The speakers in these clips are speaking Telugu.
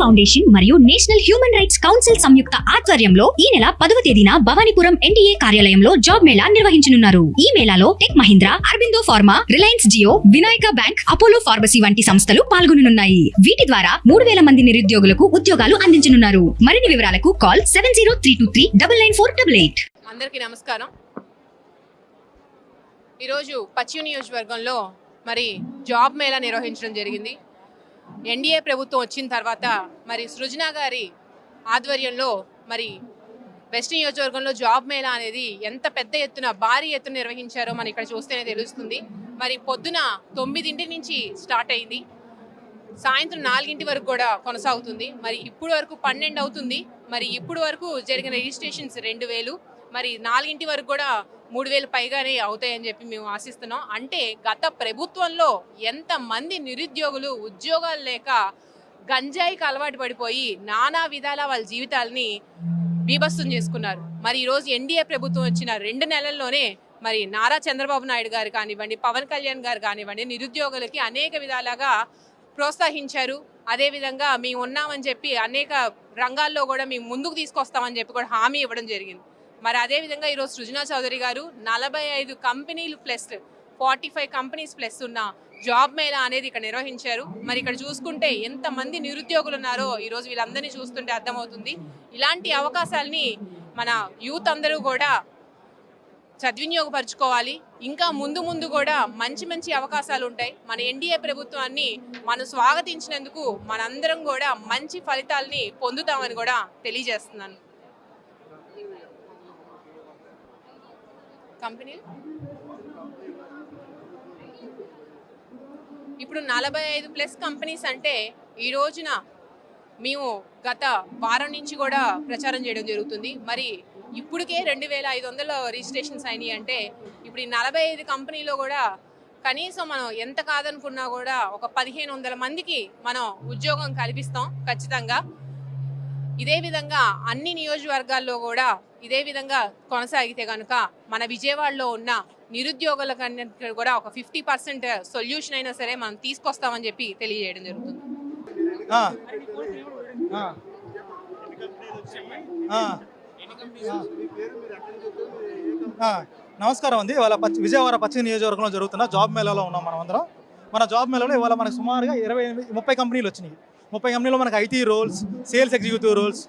ఫౌండేషన్ మరియు నేషనల్ హ్యూమన్ రైట్స్ కౌన్సిల్ సంయుక్త ఆధ్వర్యంలో ఈ నెల పదవ తేదీన భవానీపురం ఎన్డీఏ కార్యాలయంలో జాబ్ మేళా నిర్వహించనున్నారు. ఈ మేళాలో Tech Mahindra Aurobindo pharma Reliance Jio Vinayaka bank Apollo pharmacy వంటి సంస్థలు పాల్గొననున్నాయి. వీటి ద్వారా మూడు వేల మంది నిరుద్యోగులకు ఉద్యోగాలు అందించనున్నారు. మరిన్ని వివరాలకు call seven zero three two three double nine four double eight. అందరికీ నమస్కారం. ఈరోజు పశ్చిమ నియోజకవర్గంలో మరి జాబ్ మేళా నిర్వహించడం జరిగింది. ఎన్డీఏ ప్రభుత్వం వచ్చిన తర్వాత మరి సృజన గారి ఆధ్వర్యంలో మరి వెస్ట్ నియోజకవర్గంలో జాబ్ మేళా అనేది ఎంత పెద్ద ఎత్తున భారీ ఎత్తున నిర్వహించారో మనం ఇక్కడ చూస్తేనే తెలుస్తుంది. మరి పొద్దున తొమ్మిదింటి నుంచి స్టార్ట్ అయింది. సాయంత్రం నాలుగింటి వరకు కూడా కొనసాగుతుంది. మరి ఇప్పుడు వరకు పన్నెండు అవుతుంది. మరి ఇప్పుడు వరకు జరిగిన రిజిస్ట్రేషన్స్ రెండు వేలు. మరి నాలుగింటి వరకు కూడా మూడు వేలు పైగానే అవుతాయని చెప్పి మేము ఆశిస్తున్నాం. అంటే గత ప్రభుత్వంలో ఎంతమంది నిరుద్యోగులు ఉద్యోగాలు లేక గంజాయికి అలవాటు పడిపోయి నానా విధాల వాళ్ళ జీవితాలని బీభత్సం చేసుకున్నారు. మరి ఈరోజు ఎన్డీఏ ప్రభుత్వం వచ్చిన రెండు నెలల్లోనే మరి నారా చంద్రబాబు నాయుడు గారు కానివ్వండి పవన్ కళ్యాణ్ గారు కానివ్వండి నిరుద్యోగులకి అనేక విధాలుగా ప్రోత్సహించారు. అదేవిధంగా మేము ఉన్నామని చెప్పి అనేక రంగాల్లో కూడా మేము ముందుకు తీసుకొస్తామని చెప్పి కూడా హామీ ఇవ్వడం జరిగింది. మరి అదేవిధంగా ఈరోజు సృజనా చౌదరి గారు నలభై ఐదు కంపెనీలు plus forty five companies plus ఉన్న జాబ్ మేళా అనేది ఇక్కడ నిర్వహించారు. మరి ఇక్కడ చూసుకుంటే ఎంతమంది నిరుద్యోగులు ఉన్నారో ఈరోజు వీళ్ళందరినీ చూస్తుంటే అర్థమవుతుంది. ఇలాంటి అవకాశాలని మన యూత్ అందరూ కూడా సద్వినియోగపరచుకోవాలి. ఇంకా ముందు ముందు కూడా మంచి మంచి అవకాశాలు ఉంటాయి. మన ఎన్డీఏ ప్రభుత్వాన్ని మనం స్వాగతించినందుకు మనందరం కూడా మంచి ఫలితాలని పొందుతామని కూడా తెలియజేస్తున్నాను. కంపెనీలు ఇప్పుడు నలభై ఐదు ప్లస్ కంపెనీస్ అంటే ఈ రోజున మేము గత వారం నుంచి కూడా ప్రచారం చేయడం జరుగుతుంది. మరి ఇప్పటికే రెండు వేల ఐదు వందల రిజిస్ట్రేషన్స్ అయినాయి అంటే ఇప్పుడు ఈ నలభై ఐదు కంపెనీలో కూడా కనీసం మనం ఎంత కాదనుకున్నా కూడా ఒక పదిహేను వందల మందికి మనం ఉద్యోగం కల్పిస్తాం ఖచ్చితంగా. ఇదే విధంగా అన్ని నియోజకవర్గాల్లో కూడా ఇదే విధంగా కొనసాగితే కనుక మన విజయవాడలో ఉన్న నిరుద్యోగుల కన్నా కూడా ఒక ఫిఫ్టీ పర్సెంట్ సొల్యూషన్ అయినా సరే మనం తీసుకొస్తామని చెప్పి తెలియజేయడం జరుగుతుంది. నమస్కారం అండి. ఇవాళ పచ్చి విజయవాడ పశ్చిమ నియోజకవర్గంలో జరుగుతున్న జాబ్ మేళాలో ఉన్నాం మనం అందరం. మన జాబ్ మేళాలో ఇవాళ మనకు సుమారుగా ఇరవై ముప్పై కంపెనీలు వచ్చినాయి. ముప్పై కంపెనీలో మనకు IT roles sales executive roles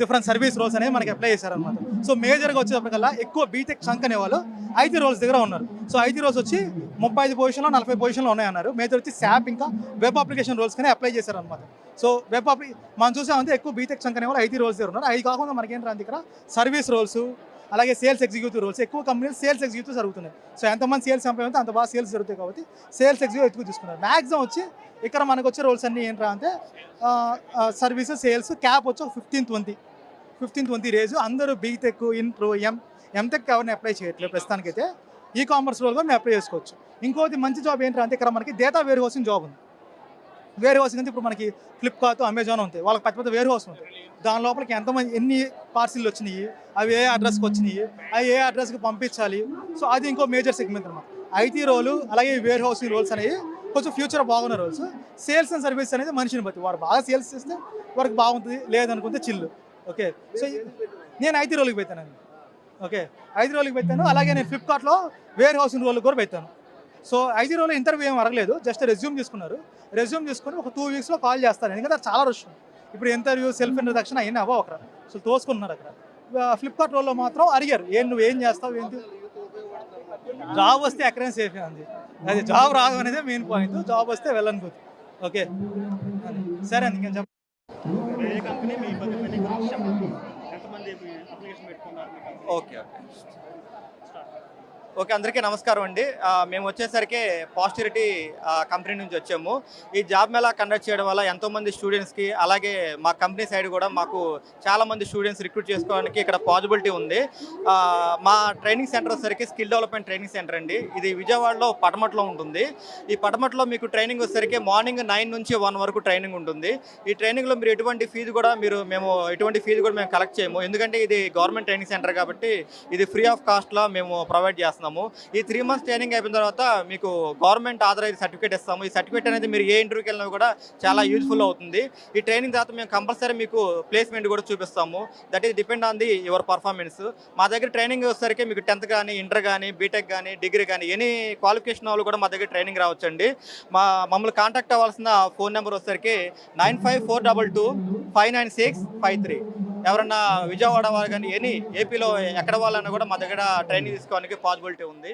different service roles అనేవి మనకి అప్లై చేశారనమాట సో మేజర్గా వచ్చేటప్పటికల్లా ఎక్కువ బీటెక్ చంక్ అనేవాళ్ళు ఐటీ రోల్స్ దగ్గర ఉన్నారు. సో ఐటీ రోల్స్ వచ్చి ముప్పై ఐదు పొజిషన్లో నలభై పొజిషన్లో ఉన్నాయన్నారు. మేజర్ వచ్చి శాప్ ఇంకా వెబ్ అప్లికేషన్ రోల్స్ కానీ అప్లై చేశారనమాట సో వెబ్ అప్లి మనం చూసామంటే ఎక్కువ బీటెక్ చంక్ అనేవాళ్ళు ఐటీ రోల్స్ దగ్గర ఉన్నారు. అవి కాకుండా మనకేం రాంది ఇక్కడ? సర్వీస్ రోల్స్ అలాగే సేల్స్ ఎగ్జిక్యూటివ్ రోల్స్. ఎక్కువ కంపెనీలు సేల్స్ ఎగ్జిక్యూటివ్ జరుగుతున్నాయి సో ఎంతమంది సేల్స్ ఎంప్లాయ్ అయితే అంత బాగా సేల్స్ జరుగుతాయి కాబట్టి సేల్స్ ఎగ్జిక్యూటివ్ ఎక్కువ తీసుకున్నారు మ్యాక్సిమం వచ్చి ఇక్కడ మనకు వచ్చే రోల్స్ అన్నీ ఏంట్రా అంటే సర్వీస్ సేల్స్ క్యాప్ వచ్చి ఒక fifteen twenty fifteen twenty range. అందరూ బీటెక్ ఇన్ప్రో ఎం ఎంటెక్ ఎవరిని అప్లై చేయట్లేదు ప్రస్తుతానికైతే. ఈ కామర్స్ రోల్ కూడా మేము అప్లై చేసుకోవచ్చు. ఇంకోటి మంచి జాబ్ ఏంటంటే అంటే ఇక్కడ మనకి డేటా వేర్ హౌసింగ్ జాబ్ ఉంది. వేర్ హౌసింగ్ అంటే ఇప్పుడు మనకి ఫ్లిప్కార్ట్ అమెజాన్ ఉంటాయి. వాళ్ళకి పెద్ద పెద్ద వేర్ హౌస్ ఉంటాయి. దాని లోపలికి ఎంతమంది ఎన్ని పార్సిల్ వచ్చినాయి? అవి ఏ అడ్రస్కి వచ్చినాయి? అవి ఏ అడ్రస్కి పంపించాలి? సో అది ఇంకో మేజర్ సెగ్మెంట్ అనమాట ఐటీ రోలు అలాగే వేర్ హౌసింగ్ రోల్స్ అనేవి కొంచెం ఫ్యూచర్ బాగున్న రోల్స్ సేల్స్ అండ్ సర్వీస్ అనేది మనిషిని బట్టి. వారు బాగా సేల్స్ చేస్తే వారికి బాగుంటుంది లేదనుకుంటే చిల్లు ఓకే సో నేను ఐటీ రోల్కి పెట్టానండి ఓకే ఐటీ రోల్కి పెట్టాను అలాగే నేను ఫ్లిప్కార్ట్లో వేర్ హౌసింగ్ రోల్ కూడా పెట్టాను సో ఐటీ రోల్ ఇంటర్వ్యూ ఏం అరగలేదు జస్ట్ రెజ్యూమ్ తీసుకున్నారు రెజ్యూమ్ తీసుకొని ఒక టూ వీక్స్లో కాల్ చేస్తారు. ఎందుకంటే చాలా రష్ ఇప్పుడు ఇంటర్వ్యూ సెల్ఫ్ ఇంట్రడక్షన్ అవన్నీ అవ్వవు అక్కడ? సో తోసుకున్నారు అక్కడ. ఫ్లిప్కార్ట్ రోల్లో మాత్రం అడిగారు ఏం నువ్వు ఏం చేస్తావు ఏంటి? జాబ్ వస్తే ఎక్కడైనా సేఫ్ ఉంది అది. జాబ్ రాదు అనేది మెయిన్ పాయింట్ జాబ్ వస్తే వెళ్ళను పోతే. ఓకే అది. సరే అండి ఇంకేం చెప్పండి ఓకే ఓకే ఓకే అందరికీ నమస్కారం అండి. మేము వచ్చేసరికి పాస్టిరిటీ కంపెనీ నుంచి వచ్చాము. ఈ జాబ్ మేళా కండక్ట్ చేయడం వల్ల ఎంతోమంది స్టూడెంట్స్కి అలాగే మా కంపెనీ సైడ్ కూడా మాకు చాలామంది స్టూడెంట్స్ రిక్రూట్ చేసుకోవడానికి ఇక్కడ పాజిబిలిటీ ఉంది. మా ట్రైనింగ్ సెంటర్ వచ్చేసరికి స్కిల్ డెవలప్మెంట్ ట్రైనింగ్ సెంటర్ అండి. ఇది విజయవాడలో పటమట్లో ఉంటుంది. ఈ పటమట్లో మీకు ట్రైనింగ్ వచ్చేసరికి మార్నింగ్ నైన్ నుంచి వన్ వరకు ట్రైనింగ్ ఉంటుంది. ఈ ట్రైనింగ్లో మీరు ఎటువంటి ఫీజు కూడా మీరు మేము ఎటువంటి ఫీజు కూడా మేము కలెక్ట్ చేయము. ఎందుకంటే ఇది గవర్నమెంట్ ట్రైనింగ్ సెంటర్ కాబట్టి ఇది ఫ్రీ ఆఫ్ కాస్ట్లో మేము ప్రొవైడ్ చేస్తాం చేస్తున్నాము. ఈ త్రీ మంత్స్ ట్రైనింగ్ అయిపోయిన తర్వాత మీకు గవర్నమెంట్ ఆథరైజ్ సర్టిఫికేట్ ఇస్తాము. ఈ సర్టిఫికేట్ అనేది మీరు ఏ ఇంటర్వ్యూకి వెళ్ళినా కూడా చాలా యూజ్ఫుల్ అవుతుంది. ఈ ట్రైనింగ్ తర్వాత మేము కంపల్సరీ మీకు ప్లేస్మెంట్ కూడా చూపిస్తాము. That is depend on the your performance మా దగ్గర ట్రైనింగ్ వచ్చేసరికి మీకు టెన్త్ కానీ ఇంటర్ కానీ బీటెక్ కానీ డిగ్రీ కానీ ఎనీ క్వాలిఫికేషన్ వాళ్ళు కూడా మా దగ్గర ట్రైనింగ్ రావచ్చండి. మా మమ్మల్ని కాంటాక్ట్ అవ్వాల్సిన ఫోన్ నెంబర్ వచ్చేసరికి nine five four double two five nine six five three ఎవరన్నా విజయవాడ వారు కానీ ఎనీ ఏపీలో ఎక్కడ వాళ్ళన్నా కూడా మా దగ్గర ట్రైనింగ్ తీసుకోవడానికి పాసిబిలిటీ ఉంది.